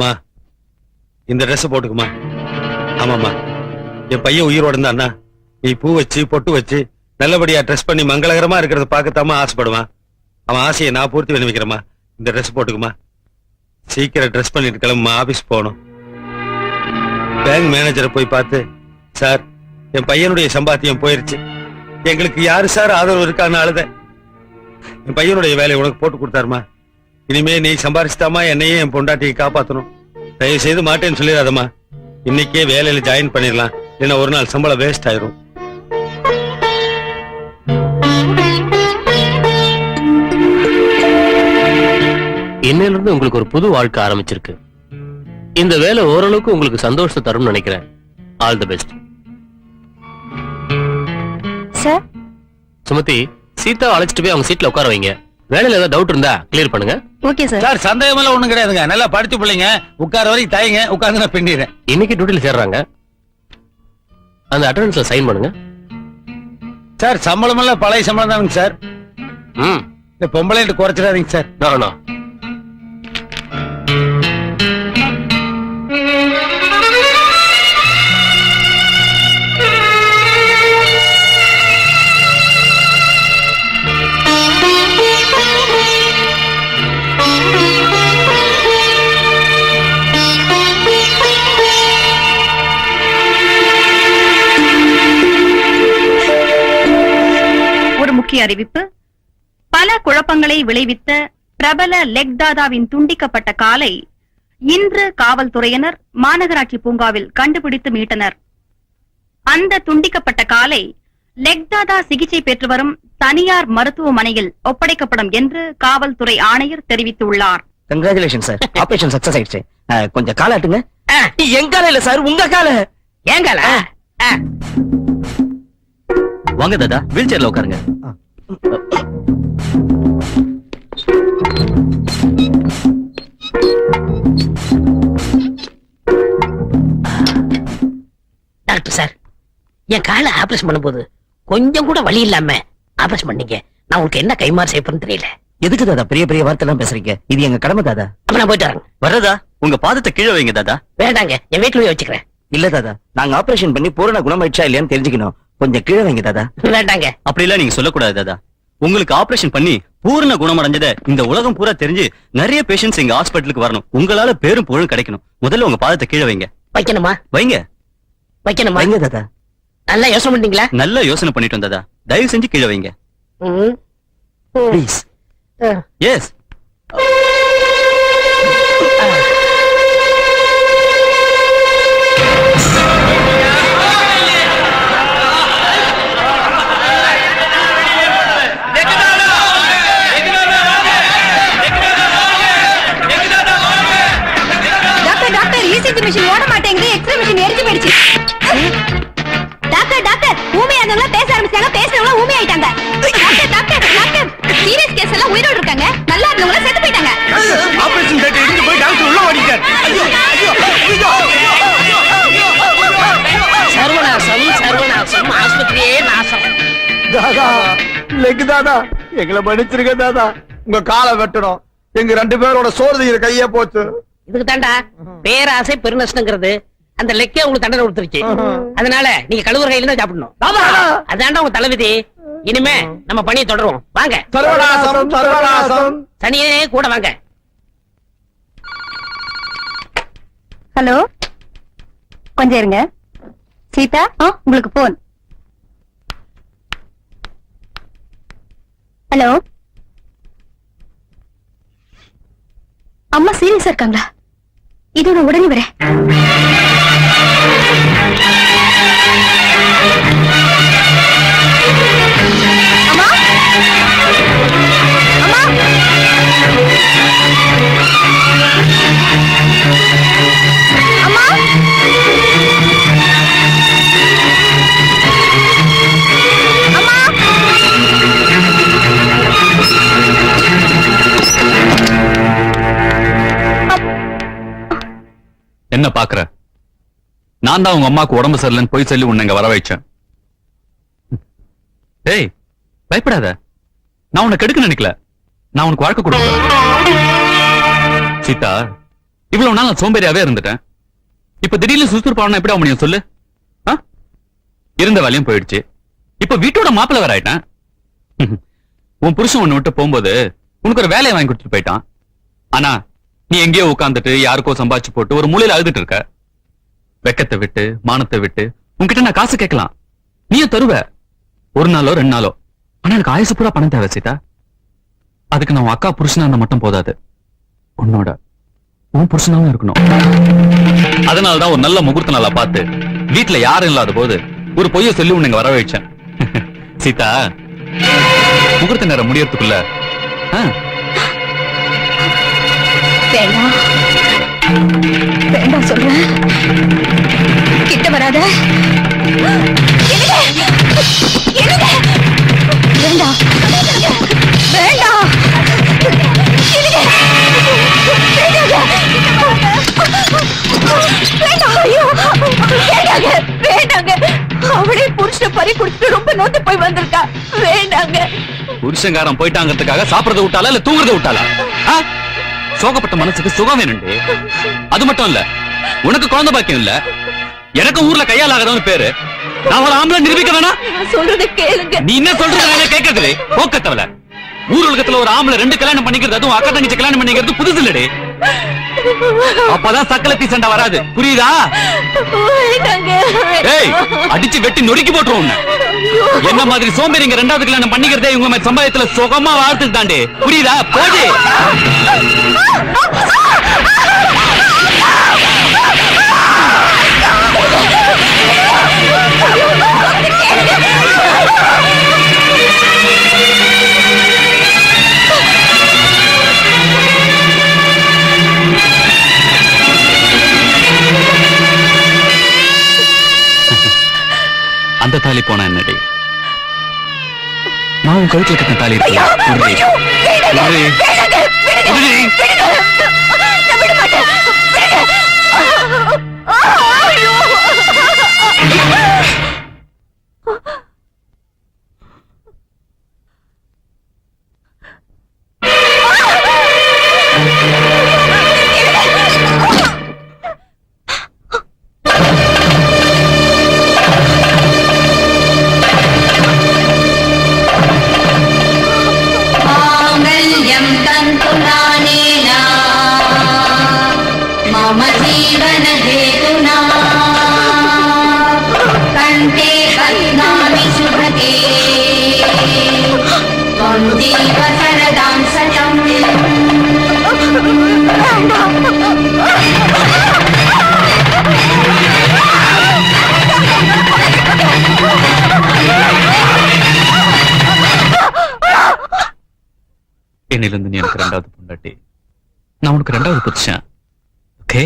மா இந்த ட்ரெஸ் போட்டுக்குமா? ஆமாம்மா. என் பையன் உயிரோட இருந்தான்னா நீ பூ வச்சு பொட்டு வச்சு நல்லபடியா ட்ரெஸ் பண்ணி மங்களகரமா இருக்கிறத பார்க்கத்தாம ஆசைப்படுவான். அவன் ஆசையை நான் பூர்த்தி பண்ணி வைக்கிறேம்மா. இந்த ட்ரெஸ் போட்டுக்குமா. சீக்கிரம் ட்ரெஸ் பண்ணிட்டு கிளம்புமா ஆபீஸ் போகணும். பேங்க் மேனேஜரை போய் பார்த்து சார் என் பையனுடைய சம்பாத்தியம் போயிருச்சு. எங்களுக்கு யாரு சார் ஆதரவு இருக்கான்னு அழுத. என் பையனுடைய வேலையை உனக்கு போட்டு கொடுத்தாருமா? இனிமே நீ சம்பாரிச்சுதாமா என்னையும் என் பொண்டாட்டியை காப்பாத்தணும். தயவு செய்து மாட்டேன்னு சொல்லிடாதம்மா. இன்னைக்கே வேலையில ஜாயின் பண்ணிடலாம். இல்லைன்னா ஒரு நாள் சம்பளம் வேஸ்ட் ஆயிரும். இன்னையில இருந்து உங்களுக்கு ஒரு புது வாழ்க்கை ஆரம்பிச்சிருக்கு. இந்த வேலை ஓரளவுக்கு உங்களுக்கு சந்தோஷத்தை தரும்னு நினைக்கிறேன். All the best sir? Sumathi Seetha அழைச்சிட்டு போய் அவங்க சீட்ல உட்கார வைங்க. வேலையில ஏதாவது டவுட் இருந்தா கிளியர் பண்ணுங்க. ஓகே சார் சார் சந்தேகம் எல்லாம் ஒண்ணும் கிடையாதுங்க. நல்லா படிச்சு பிள்ளைங்க உட்கார வரைக்கும் தாயங்க உட்கார்ந்து நான் பின்னிடுறேன். இன்னைக்கு டியூட்டில சேர்றாங்க. அந்த அட்டண்டன்ஸ்ல சைன் பண்ணுங்க. சார் சம்பளம் எல்லாம் பழைய சம்பளம் தானுங்க சார் ம். இந்த பொம்பளைட்டு குறைச்சிடாதீங்க சார் நோ நோ முக்கிய அறிவிப்பு பல குழப்பங்களை விளைவித்த பிரபல லெக் தாதாவின் துண்டிக்கப்பட்ட காலை இன்று காவல்துறையினர் மாநகராட்சி பூங்காவில் கண்டுபிடித்து மீட்டனர். அந்த துண்டிக்கப்பட்ட காலை லெக் தாதா சிகிச்சை பெற்று வரும் தனியார் மருத்துவமனையில் ஒப்படைக்கப்படும் என்று காவல்துறை ஆணையர் தெரிவித்துள்ளார். கங்க்ராச்சுலேஷன் சார் ஆபரேஷன் சக்சஸ் ஆயிடுச்சு. அஹ், கொஞ்சம் காலாட்டுங்க என் கால இல்ல சார் உங்க கால. ஏன் கால? வாங்க தாதா. வீல் சேர்ல உட்காருங்க. டாக்டர் சார் என் காலை ஆபரேஷன் பண்ணும்போது கொஞ்சம் கூட வலி இல்லாம ஆபரேஷன் பண்ணீங்க. நான் உங்களுக்கு என்ன கைமாறு செய்யப்படுன்னு தெரியல. எதுக்கு தாதா பெரிய பெரிய வார்த்தை எல்லாம் பேசுறீங்க? இது எங்க கடமை தாதா அப்ப நான் போயிட்டு வரேன். வர்றதா? உங்க பாதத்தை கீழே வைங்க தாதா வேண்டாங்க என் வீட்டுல வச்சுக்கிறேன். இல்ல தாதா நாங்க ஆபரேஷன் பண்ணி பூரண குணமாயிடுச்சா இல்லையான்னு தெரிஞ்சுக்கணும். கொஞ்சம் கீழே வைங்க தாதா வேண்டாங்க. அப்படிலாம் நீங்க சொல்லக்கூடாது தாதா உங்களுக்கு ஆபரேஷன் பண்ணி பூர்ண குணமடைஞ்சத இந்த உலகம் பூரா தெரிஞ்சு நிறைய பேஷண்ட்ஸ் எங்க ஹாஸ்பிட்டலுக்கு வரணும். உங்களால பேரும் புகழும் கிடைக்கணும். முதல்ல உங்க பாதத்தை கீழே வைங்க. வைக்கணுமா? வைங்க. வைக்கணுமா? வைங்க தாதா நல்லா யோசனை பண்ணீங்களா நல்லா யோசனை பண்ணிட்டு வந்ததா தயவு செஞ்சு கீழே வைங்க. ப்ளீஸ். எஸ் தாதா எங்களை மன்னிச்சிருக்க தாதா உங்க காலை வெட்டணும். எங்க ரெண்டு பேரோட சோறு கையே போச்சு. இதுக்கு தாண்டா. பேராசை பெருநஷ்டங்கிறது. அந்த லெக்கே உங்களுக்கு தண்டனை கொடுத்துருச்சு. அதனால நீங்க கழுவுற கையில தான் சாப்பிடணும். அதாண்டா உங்க தலைவிதி இனிமே நம்ம பணியை தொடருவோம். வாங்க. சனியே கூட வாங்க. ஹலோ. கொஞ்சம் இருங்க. சீதா உங்களுக்கு போன் ஹலோ? அம்மா சீரியஸா இருக்காங்களா? இது உடனே வரேன். நான் தான் உங்க அம்மாக்கு உடம்பு சரியில்லைன்னு போய் சொல்லி உன்னை இங்க வர வைச்சேன் டேய் பயப்படாத. நான் உன்னை கெடுக்க நினைக்கல. நான் உனக்கு வாழ்க்கை கொடுப்பேன் சீதா இவ்வளவு நாள் நான் சோம்பேறியாவே இருந்துட்டேன். இப்ப திடீர்னு சுறுசுறுப்பான எப்படி ஆக முடியும் சொல்லு? ஆ? இருந்த வேலையும் போயிடுச்சு. இப்ப வீட்டோட மாப்பிள்ளை வேற ஆயிட்டேன். உன் புருஷன் ஒண்ணு விட்டு போகும்போது உனக்கு ஒரு வேலையை வாங்கி கொடுத்துட்டு போயிட்டான். ஆனா நீ எங்கேயோ உட்காந்துட்டு யாருக்கோ சம்பாதிச்சு போட்டு ஒரு மூலையில அழுதுட்டு இருக்க. வெக்கத்தை விட்டு மானத்தை விட்டு உன்கிட்ட நான் காசு கேட்கலாம். நீயும் தருவ. ஒரு நாளோ ரெண்டு நாளோ. ஆனா எனக்கு ஆயுசு பூரா பணம் தேவை சீதா. அதுக்கு நான் அக்கா புருஷனா இருந்தா மட்டும் போதாது. உன்னோட உன் புருஷனாவும் இருக்கணும். அதனாலதான் ஒரு நல்ல முகூர்த்த நாளா பார்த்து வீட்டுல யாரும் இல்லாத போது ஒரு பொய்ய சொல்லி உன்னை வர வச்சேன் சீதா முகூர்த்த நேரம் முடியறதுக்குள்ள ஆ, வேண்டாம் சொல்றேன் கிட்ட வராத. வேண்டாம் வேண்டாம். ஐயோ, வேண்டாங்க, வேண்டாங்க. அவளே புருஷனை பறி கொடுத்துட்டு ரொம்ப நோந்து போய் வந்திருக்கா. வேண்டாங்க. புருஷங்காரன் போயிட்டாங்கிறதுக்காக சாப்பிடறத விட்டாளா இல்ல தூங்குறத விட்டாளா? ஆ? சோகப்பட்ட மனசுக்கு சுகம் வேணும்டி. அது மட்டும் இல்ல உனக்கு குழந்தை பாக்கியம் இல்ல. எனக்கு ஊர்ல கையால் ஆகிறவன் பேரு. நான் ஒரு ஆம்பளை நிரூபிக்க வேணாம் சொல்றதை கேளுங்க. நீ என்ன சொல்றது நான் கேட்கறது போக்கத்தவல ஊர் உலகத்துல ஒரு ஆம்பளை ரெண்டு கல்யாணம் பண்ணிக்கிறது அதுவும் அக்கா தங்கச்சி கல்யாணம் பண்ணிக்கிறது புதுசு இல்லடி அப்பதான் சக்கலத்தி சண்டை வராது புரியுதா ஏய் அடிச்சு வெட்டி நொறுக்கி போட்டுரும் உன்னை. என்ன மாதிரி சோம்பேறிங்க ரெண்டாவது கல்யாணம் பண்ணிக்கிறதே இவங்க மாதிரி சம்பாயத்துல சுகமா வாழ்த்துக்கு தாண்டி புரியுதா போடு அந்த தாலி போனா என்னடி நான் என்னில இருந்து நீ எனக்கு ரெண்டாவது பொண்டாட்டி நான் உனக்கு ரெண்டாவது புருஷன் ஓகே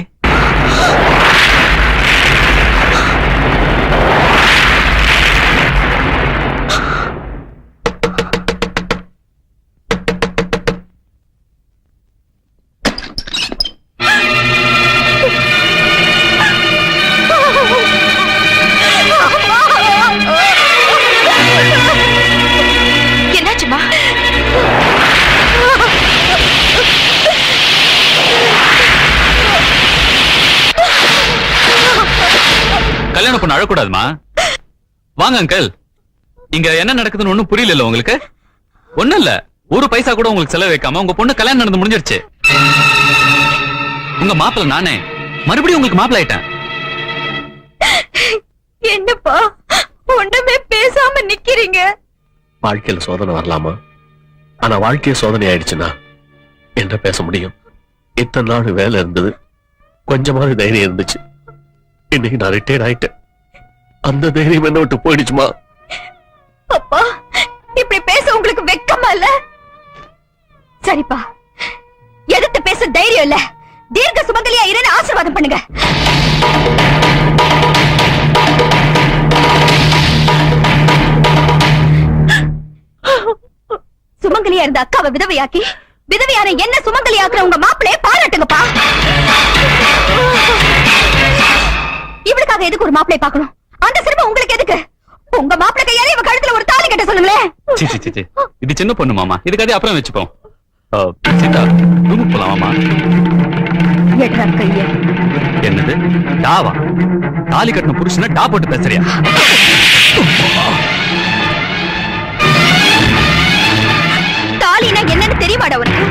கல்யாணம் பண்ண அழக்கூடாதுமா? வாங்க அங்கிள் இங்க என்ன நடக்குதுன்னு ஒண்ணும் புரியல உங்களுக்கு? ஒண்ணும் இல்ல. ஒரு பைசா கூட உங்களுக்கு செலவு வைக்காம உங்க பொண்ணு கல்யாணம் நடந்து முடிஞ்சிருச்சு. உங்க மாப்பிள்ள நானே. மறுபடியும் உங்களுக்கு மாப்பிள்ள ஆயிட்டேன். என்னப்பா ஒண்ணுமே பேசாம நிக்கிறீங்க? வாழ்க்கையில சோதனை வரலாமா? ஆனா வாழ்க்கைய சோதனை ஆயிடுச்சுன்னா என்ன பேச முடியும்? இத்தனை நாள் வேலை இருந்தது. கொஞ்சமாவது தைரியம் இருந்துச்சு. இன்னைக்கு நான் ரிட்டையர்ட் ஆயிட்டேன். அந்த தைரியம் என்ன விட்டு போயிடுச்சுமா? அப்பா இப்படி பேச உங்களுக்கு வெக்கமா இல்ல? சரிப்பா. எதிர்த்து பேச தைரியம் இல்ல. தீர்க்க சுமங்கலியா இருன்னு ஆசீர்வாதம் பண்ணுங்க. சுமங்கலியா இருந்த அக்காவை விதவையாக்கி விதவையான என்ன சுமங்கலியாக்குற உங்க மாப்பிளைய பாராட்டுங்கப்பா. இவளுக்காக எதுக்கு ஒரு மாப்பிளைய பார்க்கணும்? அந்த சிரமம் உங்களுக்கு எதுக்கு? உங்க மாப்பிள்ளை கையாலே இவ கழுத்துல ஒரு தாலி கட்ட சொல்லுங்களேன். சி, சி, சி, சி. இது சின்ன பொண்ணு மாமா. இதுக்கு அதே அப்புறம் வச்சுப்போம். சீதா ரூமுக்கு போலாம் என்னது? டாவா? தாலி கட்டின புருஷனை டா போட்டு பேசுறியா? தாலினா என்னன்னு தெரியுமாடா உனக்கு?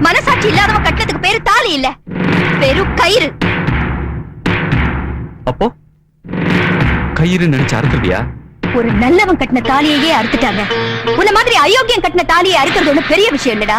மனசாட்சி இல்லாதவன் கட்டினதுக்கு பேரு தாலி இல்ல. வெறும் கயிறு. அப்போ? கயிறு நினைச்சு அறுத்துருவியா ஒரு நல்லவன் கட்டின தாலியையே அறுத்துட்டாங்க. உன்ன மாதிரி அயோக்கியம் கட்டின தாலியை அறுக்கிறது ஒண்ணு பெரிய விஷயம் இல்லடா.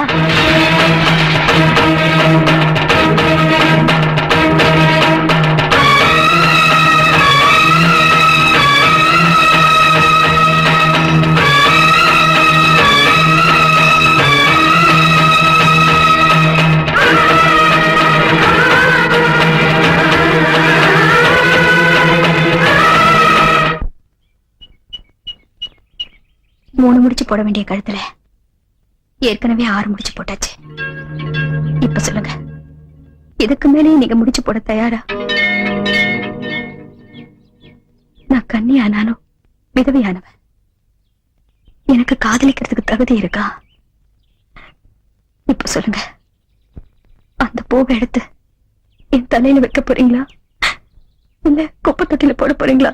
போட வேண்டிய கழுத்துல ஏற்கனவே ஆறு முடிச்சு போட்டாச்சு. இப்ப சொல்லுங்க. இதுக்கு மேலேயே நீங்க முடிச்சு போட தயாரா? நான் கண்ணியானாலும் விதவையானவன். எனக்கு காதலிக்கிறதுக்கு தகுதி இருக்கா? இப்ப சொல்லுங்க. அந்த பூவை எடுத்து என் தலையில வைக்க போறீங்களா? இல்ல குப்பை தொட்டில போட போறீங்களா?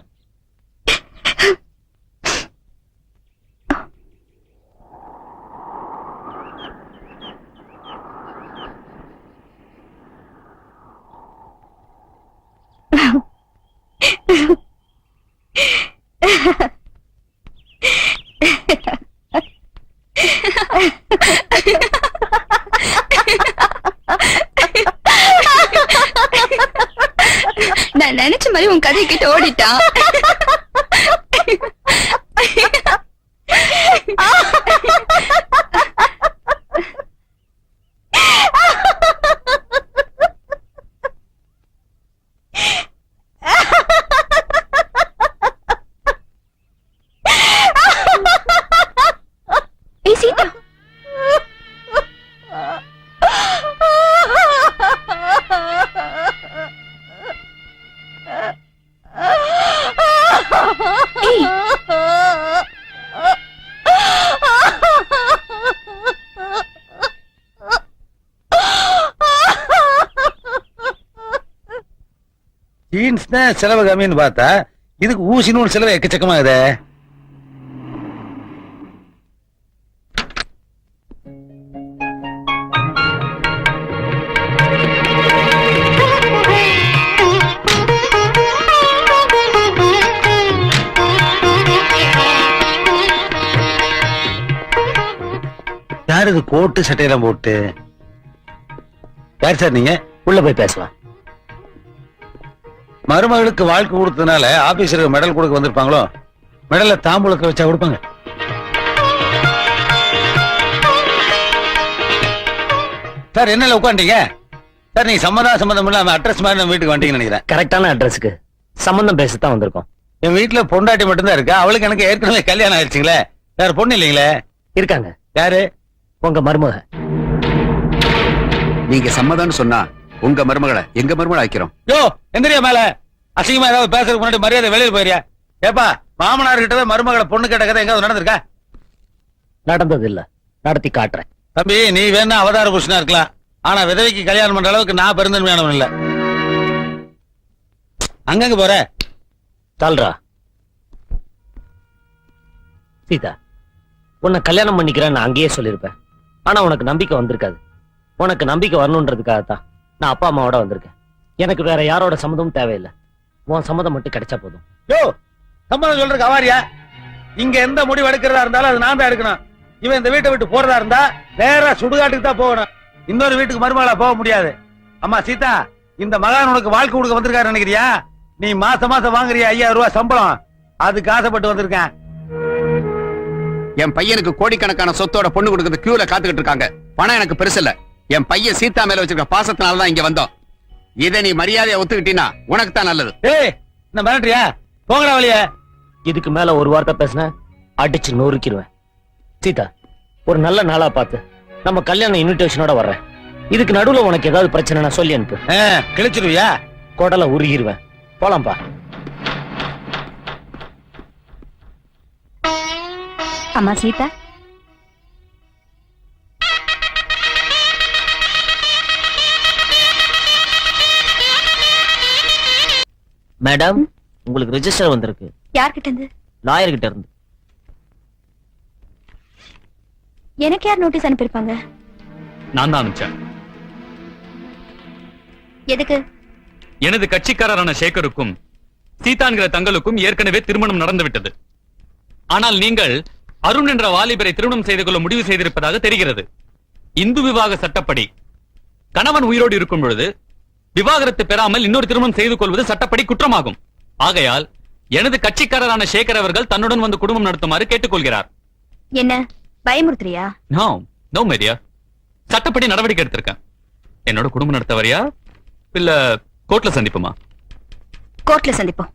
நினைச்ச கிட்ட ஓடிட்டான் செலவு கம்மின்னு பார்த்தா இதுக்கு ஊசி நூல் செலவு எக்கச்சக்கமாகுதே. யார் இது கோட்டு சட்டையெல்லாம் போட்டு? யார் சார் நீங்க? உள்ள போய் பேசலாம். மருமகளுக்கு வாழ்க்கை கொடுத்ததுனால ஆபீசருக்கு மெடல் கொடுக்க வந்திருப்பாங்களோ? மெடலை தாம்பூலத்தை வச்சா கொடுப்பாங்க. சார் என்னல உட்காந்தீங்க சார் நீங்க சம்மதம் சம்மதம் இல்லாம அட்ரஸ் மாதிரி நம்ம வீட்டுக்கு வந்துட்டீங்கன்னு நினைக்கிறேன். கரெக்டான அட்ரஸ்க்கு சம்பந்தம் பேசத்தான் வந்திருக்கோம். என் வீட்டுல பொண்டாட்டி மட்டும்தான் இருக்கா? அவளுக்கு எனக்கு ஏற்கனவே கல்யாணம் ஆயிடுச்சுங்களே. வேற பொண்ணு இல்லைங்களே? இருக்காங்க. யாரு? உங்க மருமக. நீங்க சம்மதம்னு சொன்னா உங்க மருமகளை எங்க மருமகளை ஆக்கிறோம் யோ எந்திரியா மேல. அசிங்கமா ஏதாவது பேசுறதுக்கு முன்னாடி மரியாதை வெளியில போயிரியா ஏப்பா மாமனார் கிட்ட மருமகளை பொண்ணு கேட்ட கதை எங்காவது நடந்திருக்கா? நடந்தது இல்ல நடத்தி காட்டுறேன். தம்பி நீ வேணா அவதார புருஷனா இருக்கலாம். ஆனா விதவைக்கு கல்யாணம் பண்ற அளவுக்கு நான் பெருந்தன்மையானவன் இல்ல. அங்கங்க போற. தால்ரா. சீதா உன்னை கல்யாணம் பண்ணிக்கிறேன் நான் அங்கேயே சொல்லியிருப்பேன். ஆனா உனக்கு நம்பிக்கை வந்திருக்காது. உனக்கு நம்பிக்கை வரணுன்றதுக்காகத்தான். நான் அப்பா அம்மாவோட வந்திருக்கேன். எனக்கு வேற யாரோட சம்மதமும் தேவையில்லை. உன் சம்மதம் மட்டும் கிடைச்சா போதும். யோ சம்மதம் சொல்றதுக்கு அவாரியா? இங்க எந்த முடிவு எடுக்கிறதா இருந்தாலும் அது நான் தான் எடுக்கணும். இவன் இந்த வீட்டை விட்டு போறதா இருந்தா நேரா சுடுகாட்டுக்கு தான் போகணும். இன்னொரு வீட்டுக்கு மருமகளா போக முடியாது. அம்மா சீதா இந்த மகான் உனக்கு வாழ்க்கை கொடுக்க வந்திருக்காரு நினைக்கிறியா? நீ மாசம் மாசம் வாங்குறியா ஐயாயிரம் ரூபாய் சம்பளம்? அதுக்கு ஆசைப்பட்டு வந்திருக்கேன். என் பையனுக்கு கோடிக்கணக்கான சொத்தோட பொண்ணு கொடுக்கறது கியூல காத்துக்கிட்டு இருக்காங்க. பணம் எனக்கு பெருசு இல்ல. என் பையன் சீதா மேல வச்சிருக்க பாசத்தினால தான் இங்க வந்தோம். இதை நீ மரியாதையை ஒத்துக்கிட்டீன்னா உனக்கு தான் நல்லது. ஏய் மிரட்டுறியா? போங்கடா வழிய. இதுக்கு மேல ஒரு வார்த்தை பேசின அடிச்சு நொறுக்கிடுவேன் சீதா ஒரு நல்ல நாளா பார்த்து நம்ம கல்யாண இன்விடேஷனோட வர்றேன். இதுக்கு நடுவுல உனக்கு ஏதாவது பிரச்சனை சொல்லி அனுப்பு. கிழிச்சிருவியா? குடலை உருகிருவேன். போலாம்பா அம்மா சீதா. மேடம் உங்களுக்கு ரெஜிஸ்டர் வந்திருக்கு. யார்கிட்ட இருந்து லாயர் கிட்ட இருந்து எனக்கு யார் நோட்டீஸ் அனுப்பியிருப்பாங்க? நான் தான் அனுப்பிச்சேன். எதுக்கு? எனது கட்சிக்காரரான சேகருக்கும் சீதான்கிற தங்களுக்கும் ஏற்கனவே திருமணம் நடந்து விட்டது ஆனால் நீங்கள் அருண் என்ற வாலிபரை திருமணம் செய்து கொள்ள முடிவு செய்திருப்பதாக தெரிகிறது. இந்து விவாக சட்டப்படி கணவன் உயிரோடு இருக்கும் பொழுது விவாகரத்து பெறாமல் இன்னொரு திருமணம் செய்து கொள்வது சட்டப்படி குற்றமாகும். ஆகையால் எனது கட்சிக்காரரான சேகர் அவர்கள் தன்னுடன் வந்து குடும்பம் நடத்துமாறு கேட்டுக்கொள்கிறார். என்ன பயமுறுத்துறியா? நோ நோ மேரியா சட்டப்படி நடவடிக்கை எடுத்திருக்கேன். என்னோட குடும்பம் நடத்த வரியா இல்ல கோர்ட்ல சந்திப்புமா? கோர்ட்ல சந்திப்போம்.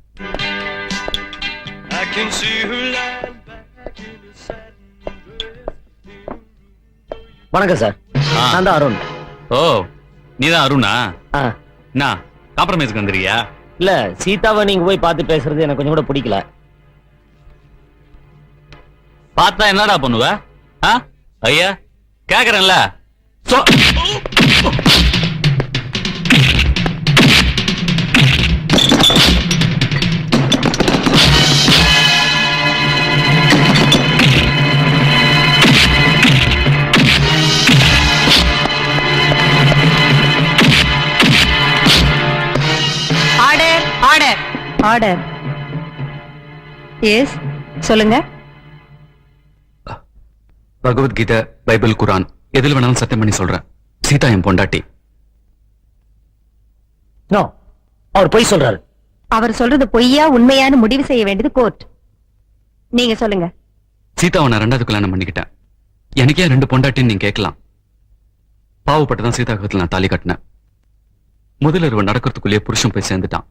வணக்கம் சார். நான் தான் அருண். ஓ நீதான் அருணா? என்ன காம்ப்ரமைஸ்க்கு வந்துருக்கியா? இல்ல சீதாவை நீங்க போய் பார்த்து பேசுறது எனக்கு கொஞ்சம் கூட பிடிக்கல. பார்த்தா என்னடா பண்ணுவ? ஆ? ஐயா கேக்குறேன்ல. ஆர்டர் எஸ் சொல்லுங்க. பகவத்கீதை பைபிள் குரான் எதில் வேணாலும் சத்தியம் பண்ணி சொல்றேன். சீதா என் பொண்டாட்டி. நோ அவர் பொய் சொல்றாரு. அவர் சொல்றது பொய்யா உண்மையான்னு முடிவு செய்ய வேண்டியது கோர்ட். நீங்க சொல்லுங்க. சீதாவை நான் ரெண்டாவது கல்யாணம் பண்ணிக்கிட்டேன். எனக்கே ரெண்டு பொண்டாட்டின்னு நீங்க கேட்கலாம். பாவப்பட்டு தான் சீதா கழுத்துல நான் தாலி கட்டினேன். முதல்ல இருவன் நடக்கிறதுக்குள்ளேயே புருஷன் போய் சேர்ந்துட்டான்.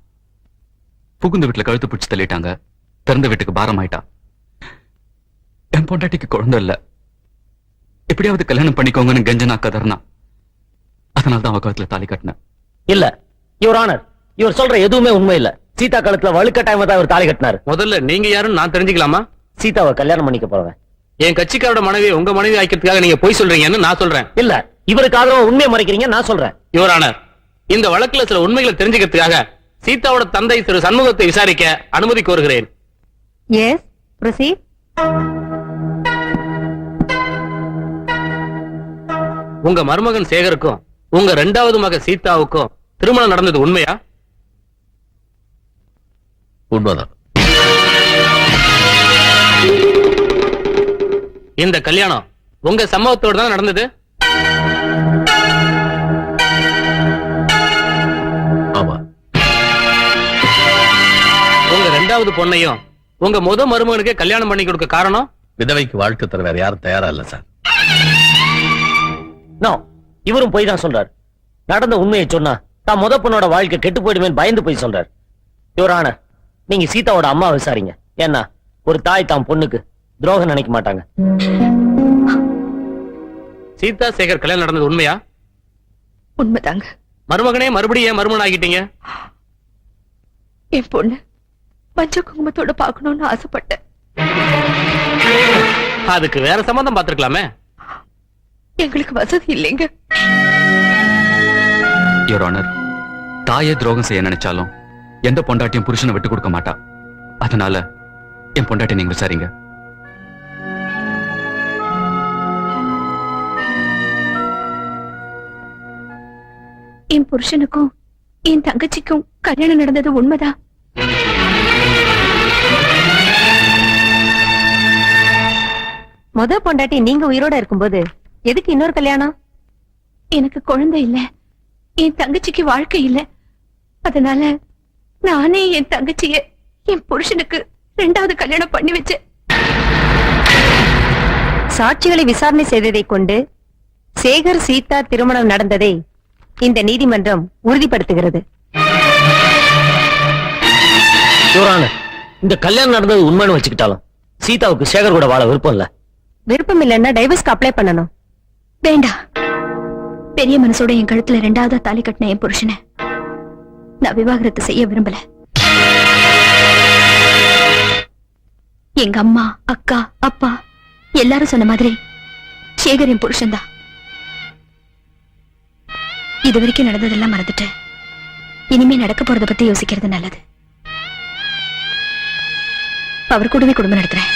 புகுந்த வீட்டுல கழுத்து பிடிச்சு தள்ளிட்டாங்க. திறந்த வீட்டுக்கு பாரம் ஆயிட்டா என் பொண்டாட்டிக்கு குழந்தை இல்ல. எப்படியாவது கல்யாணம் பண்ணிக்கோங்கன்னு கெஞ்சனா கதர்னா. அதனால தான் அவ கழுத்துல தாலி கட்டினேன். இல்ல. யுவர் ஆனர் இவர் சொல்ற எதுவுமே உண்மை இல்ல. சீதா கழுத்துல வலுக்கட்டாயமா தான் இவர் தாலி கட்டினாரு. முதல்ல நீங்க யாருன்னு நான் தெரிஞ்சுக்கலாமா? சீதாவை கல்யாணம் பண்ணிக்க போறவன். என் கட்சிக்காரோட மனைவி உங்க மனைவி ஆக்கிறதுக்காக நீங்க போய் சொல்றீங்கன்னு நான் சொல்றேன். இல்ல. இவருக்கு ஆதரவா உண்மையை மறைக்கிறீங்க நான் சொல்றேன். யுவரானர் இந்த வழக்குல சில உண்மைகளை தெரிஞ்சுக்கிறதுக்காக சீதாவோட தந்தை திரு சண்முகத்தை விசாரிக்க அனுமதி கோருகிறேன். எஸ் ப்ரொசீட் உங்க மருமகன் சேகருக்கும் உங்க ரெண்டாவது மக சீதாவுக்கும் திருமணம் நடந்தது உண்மையா? உண்மைதான். இந்த கல்யாணம் உங்க சம்மதத்தோட தான் நடந்தது? ரெண்டாவது பொண்ணையும் உங்க முத மருமகனுக்கே கல்யாணம் பண்ணி கொடுக்க காரணம்? விதவைக்கு வாழ்க்கை தர வேற யாரும் தயாரா இல்ல சார். நோ இவரும் போய் தான் சொல்றாரு. நடந்த உண்மையை சொன்னா தான் முத பொண்ணோட வாழ்க்கை கெட்டு போயிடுமே பயந்து போய் சொல்றாரு. யுவர் ஆனர் நீங்க சீதாவோட அம்மா விசாரிங்க. ஏன்னா ஒரு தாய் தான் பொண்ணுக்கு துரோகம் நினைக்க மாட்டாங்க. சீதா சேகர் கல்யாணம் நடந்தது உண்மையா? உண்மைதாங்க. மருமகனே மறுபடியும் ஏன் மருமகன் ஆகிட்டீங்க என் பொண்ணு. மஞ்சள் குங்குமத்தோட பார்க்கணும்னு ஆசைப்பட்டேன். அதுக்கு வேற சம்பந்தம் பார்த்திருக்கலாமே? எங்களுக்கு வசதி இல்லைங்க. யுவர் ஆனர் தாயே துரோகம் செய்ய நினைச்சாலும் எந்த பொண்டாட்டியும் புருஷனை விட்டு கொடுக்க மாட்டா. அதனால என் பொண்டாட்டி நீங்க விசாரிங்க. என் புருஷனுக்கும் என் தங்கச்சிக்கும் கல்யாணம் நடந்தது உண்மைதான் முத பொண்டாட்டி நீங்க உயிரோட இருக்கும்போது எதுக்கு இன்னொரு கல்யாணம்? எனக்கு குழந்தை இல்ல. என் தங்கச்சிக்கு வாழ்க்கை இல்ல. அதனால நானே என் தங்கச்சிய என் புருஷனுக்கு ரெண்டாவது கல்யாணம் பண்ணி வச்சேன். சாட்சிகளை விசாரணை செய்ததை கொண்டு சேகர் சீதா திருமணம் நடந்ததை இந்த நீதிமன்றம் உறுதிப்படுத்துகிறது. இந்த கல்யாணம் நடந்தது உண்மைன்னு வச்சுக்கிட்டாலும் சீதாவுக்கு சேகர் கூட வாழ விருப்பம் இல்ல. விருப்பம் இல்லைன்னா டைவர்ஸ்க்கு அப்ளை பண்ணணும். வேண்டாம் பெரிய மனசோட என் கழுத்துல ரெண்டாவதா தாலி கட்டின என் புருஷனை நான் விவாகரத்து செய்ய விரும்பல. எங்க அம்மா அக்கா அப்பா எல்லாரும் சொன்ன மாதிரி சேகர் என் புருஷன்தான். இது வரைக்கும் நடந்ததெல்லாம் மறந்துட்டு இனிமே நடக்க போறத பத்தி யோசிக்கிறது நல்லது. அவர் கூடவே குடும்பம் நடத்துறேன்.